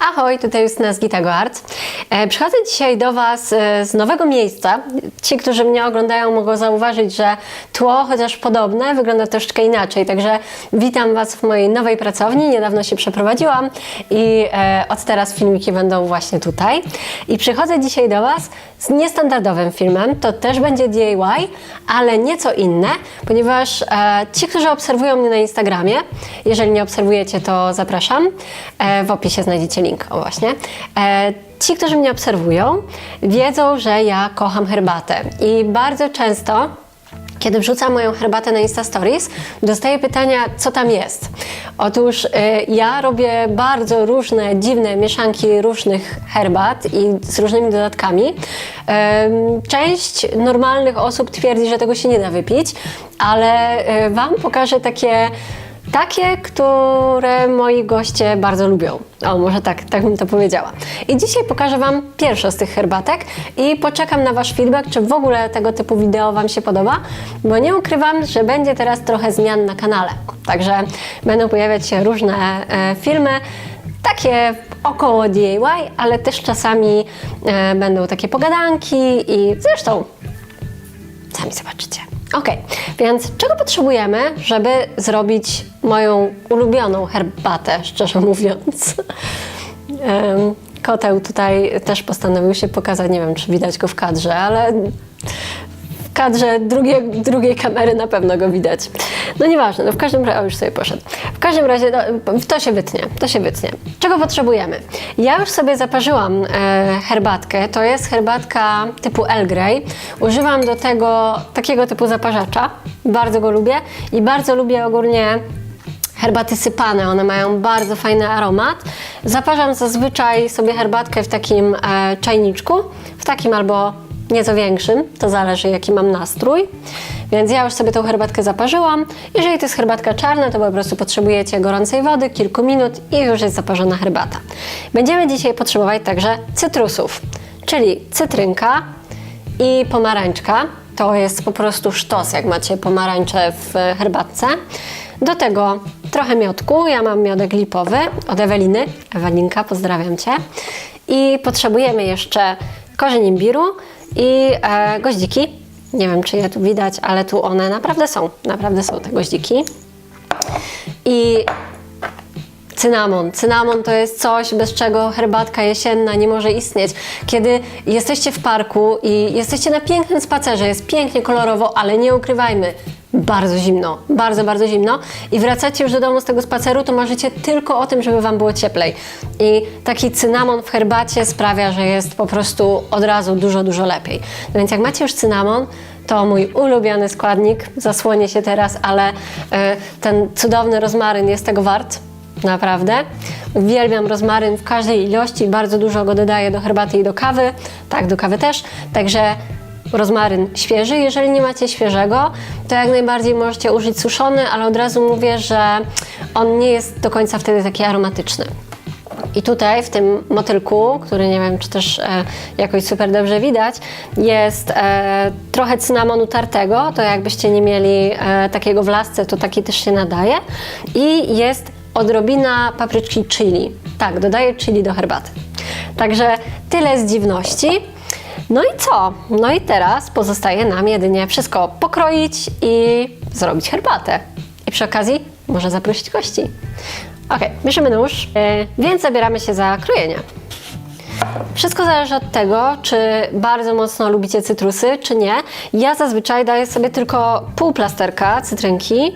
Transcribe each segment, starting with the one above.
Ahoj, tutaj Justyna z Gitago Arts. E, Przychodzę dzisiaj do Was e, z nowego miejsca. Ci, którzy mnie oglądają, mogą zauważyć, że tło, chociaż podobne, wygląda troszeczkę inaczej. Także witam Was w mojej nowej pracowni. Niedawno się przeprowadziłam i e, od teraz filmiki będą właśnie tutaj. I przychodzę dzisiaj do Was z niestandardowym filmem. To też będzie DIY, ale nieco inne, ponieważ ci, którzy obserwują mnie na Instagramie, jeżeli nie obserwujecie, to zapraszam. W opisie znajdziecie link, o właśnie. Ci, którzy mnie obserwują, wiedzą, że ja kocham herbatę i bardzo często kiedy wrzucam moją herbatę na Insta Stories, dostaję pytania, co tam jest. Otóż y, ja robię bardzo różne, dziwne mieszanki różnych herbat i z różnymi dodatkami. Ym, część normalnych osób twierdzi, że tego się nie da wypić, ale y, Wam pokażę takie takie, które moi goście bardzo lubią. O, może tak, tak bym to powiedziała. I dzisiaj pokażę Wam pierwszą z tych herbatek i poczekam na Wasz feedback, czy w ogóle tego typu wideo Wam się podoba, bo nie ukrywam, że będzie teraz trochę zmian na kanale. Także będą pojawiać się różne e, filmy, takie około DIY, ale też czasami e, będą takie pogadanki i zresztą Sami zobaczycie. Ok, więc czego potrzebujemy, żeby zrobić moją ulubioną herbatę, szczerze mówiąc? Koteł tutaj też postanowił się pokazać, nie wiem czy widać go w kadrze, ale w kadrze drugiej, drugiej kamery na pewno go widać. No nieważne, no w każdym razie, o już sobie poszedł. W każdym razie no, to się wytnie, to się wytnie. Czego potrzebujemy? Ja już sobie zaparzyłam e, herbatkę, to jest herbatka typu Earl Grey. Używam do tego takiego typu zaparzacza, bardzo go lubię i bardzo lubię ogólnie herbaty sypane, one mają bardzo fajny aromat. Zaparzam zazwyczaj sobie herbatkę w takim e, czajniczku, w takim albo nieco większym, to zależy jaki mam nastrój. Więc ja już sobie tą herbatkę zaparzyłam. Jeżeli to jest herbatka czarna, to po prostu potrzebujecie gorącej wody, kilku minut i już jest zaparzona herbata. Będziemy dzisiaj potrzebować także cytrusów, czyli cytrynka i pomarańczka. To jest po prostu sztos, jak macie pomarańcze w herbatce. Do tego trochę miodku. Ja mam miodek lipowy od Eweliny. Ewelinka, pozdrawiam Cię. I potrzebujemy jeszcze korzeń imbiru i e, goździki. Nie wiem, czy je tu widać, ale tu one naprawdę są. Naprawdę są te goździki. I Cynamon. Cynamon to jest coś, bez czego herbatka jesienna nie może istnieć. Kiedy jesteście w parku i jesteście na pięknym spacerze, jest pięknie kolorowo, ale nie ukrywajmy, bardzo zimno, bardzo, bardzo zimno i wracacie już do domu z tego spaceru, to marzycie tylko o tym, żeby Wam było cieplej. I taki cynamon w herbacie sprawia, że jest po prostu od razu dużo, dużo lepiej. No więc jak macie już cynamon, to mój ulubiony składnik, zasłonię się teraz, ale y, ten cudowny rozmaryn jest tego wart. Naprawdę. Uwielbiam rozmaryn w każdej ilości, bardzo dużo go dodaję do herbaty i do kawy. Tak, do kawy też. Także rozmaryn świeży. Jeżeli nie macie świeżego, to jak najbardziej możecie użyć suszony, ale od razu mówię, że on nie jest do końca wtedy taki aromatyczny. I tutaj w tym motylku, który nie wiem, czy też e, jakoś super dobrze widać, jest e, trochę cynamonu tartego. To jakbyście nie mieli e, takiego w lasce, to taki też się nadaje. I jest odrobina papryczki chili. Tak, dodaję chili do herbaty. Także tyle z dziwności. No i co? No i teraz pozostaje nam jedynie wszystko pokroić i zrobić herbatę. I przy okazji może zaprosić gości. Ok, bierzemy nóż, yy, więc zabieramy się za krojenie. Wszystko zależy od tego, czy bardzo mocno lubicie cytrusy, czy nie. Ja zazwyczaj daję sobie tylko pół plasterka cytrynki,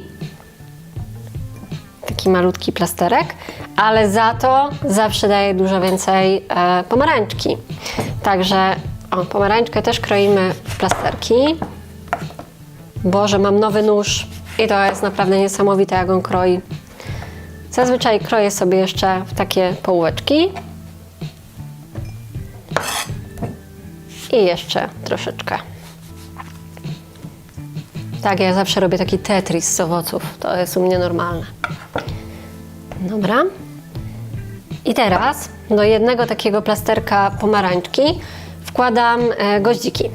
taki malutki plasterek, ale za to zawsze daję dużo więcej e, pomarańczki. Także o, pomarańczkę też kroimy w plasterki. Boże, mam nowy nóż i to jest naprawdę niesamowite, jak on kroi. Zazwyczaj kroję sobie jeszcze w takie połóweczki. I jeszcze troszeczkę. Tak, ja zawsze robię taki tetris z owoców. To jest u mnie normalne. Dobra. I teraz do jednego takiego plasterka pomarańczki wkładam e, goździki.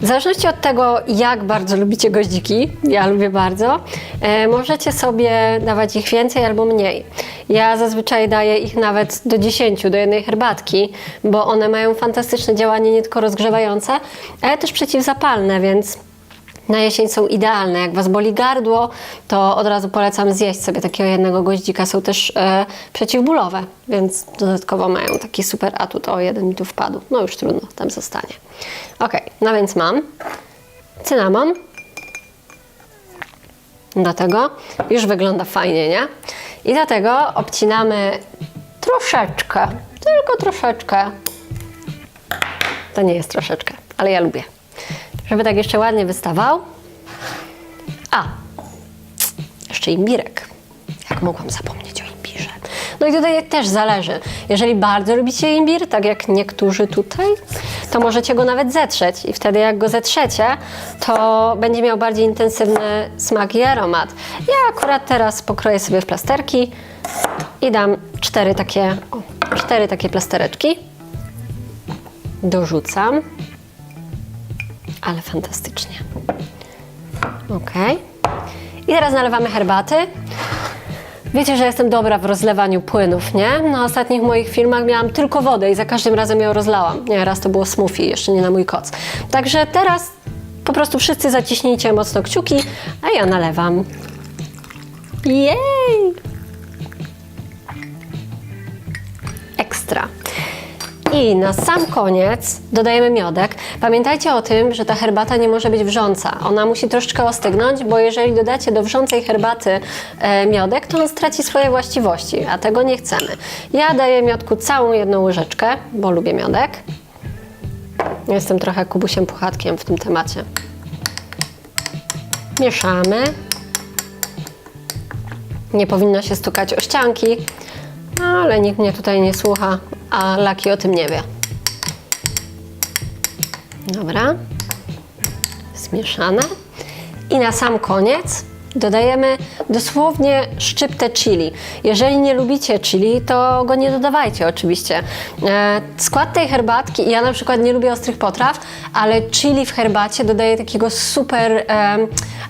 W zależności od tego, jak bardzo lubicie goździki, ja lubię bardzo, e, możecie sobie dawać ich więcej albo mniej. Ja zazwyczaj daję ich nawet do 10 do jednej herbatki, bo one mają fantastyczne działanie nie tylko rozgrzewające, ale też przeciwzapalne, więc na jesień są idealne. Jak Was boli gardło, to od razu polecam zjeść sobie takiego jednego goździka. Są też e, przeciwbólowe, więc dodatkowo mają taki super atut. O, jeden mi tu wpadł. No już trudno, tam zostanie. Ok, no więc mam cynamon. Do tego już wygląda fajnie, nie? I do tego obcinamy troszeczkę, tylko troszeczkę. To nie jest troszeczkę, ale ja lubię żeby tak jeszcze ładnie wystawał. A, jeszcze imbirek. Jak mogłam zapomnieć o imbirze. No i tutaj też zależy. Jeżeli bardzo lubicie imbir, tak jak niektórzy tutaj, to możecie go nawet zetrzeć i wtedy jak go zetrzecie, to będzie miał bardziej intensywny smak i aromat. Ja akurat teraz pokroję sobie w plasterki i dam cztery takie, o, cztery takie plastereczki. Dorzucam ale fantastycznie. Ok. I teraz nalewamy herbaty. Wiecie, że jestem dobra w rozlewaniu płynów, nie? Na ostatnich moich filmach miałam tylko wodę i za każdym razem ją rozlałam. Nie, raz to było smoothie, jeszcze nie na mój koc. Także teraz po prostu wszyscy zaciśnijcie mocno kciuki, a ja nalewam. Jej! Ekstra. I na sam koniec dodajemy miodek. Pamiętajcie o tym, że ta herbata nie może być wrząca. Ona musi troszeczkę ostygnąć, bo jeżeli dodacie do wrzącej herbaty e, miodek, to on straci swoje właściwości, a tego nie chcemy. Ja daję miodku całą jedną łyżeczkę, bo lubię miodek. Jestem trochę kubusiem puchatkiem w tym temacie. Mieszamy. Nie powinno się stukać o ścianki, ale nikt mnie tutaj nie słucha, a Laki o tym nie wie. Dobra. Zmieszane. I na sam koniec dodajemy dosłownie szczyptę chili. Jeżeli nie lubicie chili, to go nie dodawajcie oczywiście. E, skład tej herbatki, ja na przykład nie lubię ostrych potraw, ale chili w herbacie dodaje takiego super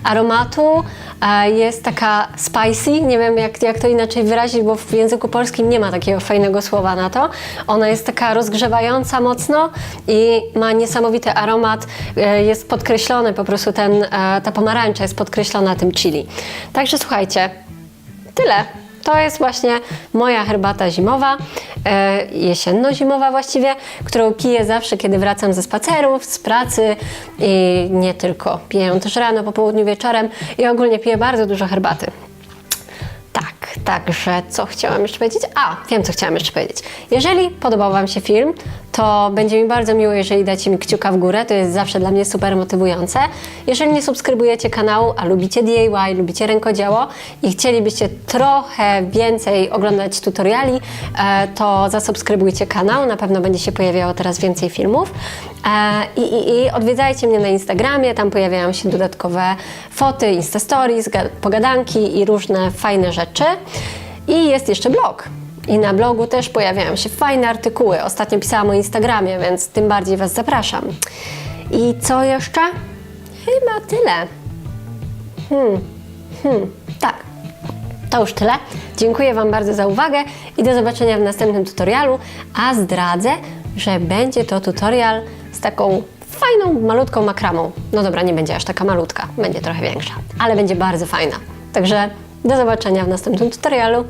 aromatu. E, jest taka spicy, nie wiem jak, jak to inaczej wyrazić, bo w języku polskim nie ma takiego fajnego słowa na to. Ona jest taka rozgrzewająca mocno i ma niesamowity aromat. E, jest podkreślony po prostu ten, ta pomarańcza jest podkreślona tym chili. Także słuchajcie, tyle. To jest właśnie moja herbata zimowa, e, jesienno-zimowa właściwie, którą piję zawsze, kiedy wracam ze spacerów, z pracy i nie tylko. Piję ją też rano, po południu, wieczorem i ogólnie piję bardzo dużo herbaty. Tak, także co chciałam jeszcze powiedzieć? A, wiem co chciałam jeszcze powiedzieć. Jeżeli podobał Wam się film, to będzie mi bardzo miło, jeżeli dacie mi kciuka w górę, to jest zawsze dla mnie super motywujące. Jeżeli nie subskrybujecie kanału, a lubicie DIY, lubicie rękodzieło i chcielibyście trochę więcej oglądać tutoriali, e, to zasubskrybujcie kanał, na pewno będzie się pojawiało teraz więcej filmów. E, I, i, I odwiedzajcie mnie na Instagramie, tam pojawiają się dodatkowe foty, Insta Stories, ga- pogadanki i różne fajne rzeczy. I jest jeszcze blog. I na blogu też pojawiają się fajne artykuły. Ostatnio pisałam o Instagramie, więc tym bardziej Was zapraszam. I co jeszcze? Chyba tyle. Hmm, hmm, tak. To już tyle. Dziękuję Wam bardzo za uwagę i do zobaczenia w następnym tutorialu. A zdradzę, że będzie to tutorial z taką fajną, malutką makramą. No dobra, nie będzie aż taka malutka, będzie trochę większa, ale będzie bardzo fajna. Także do zobaczenia w następnym tutorialu.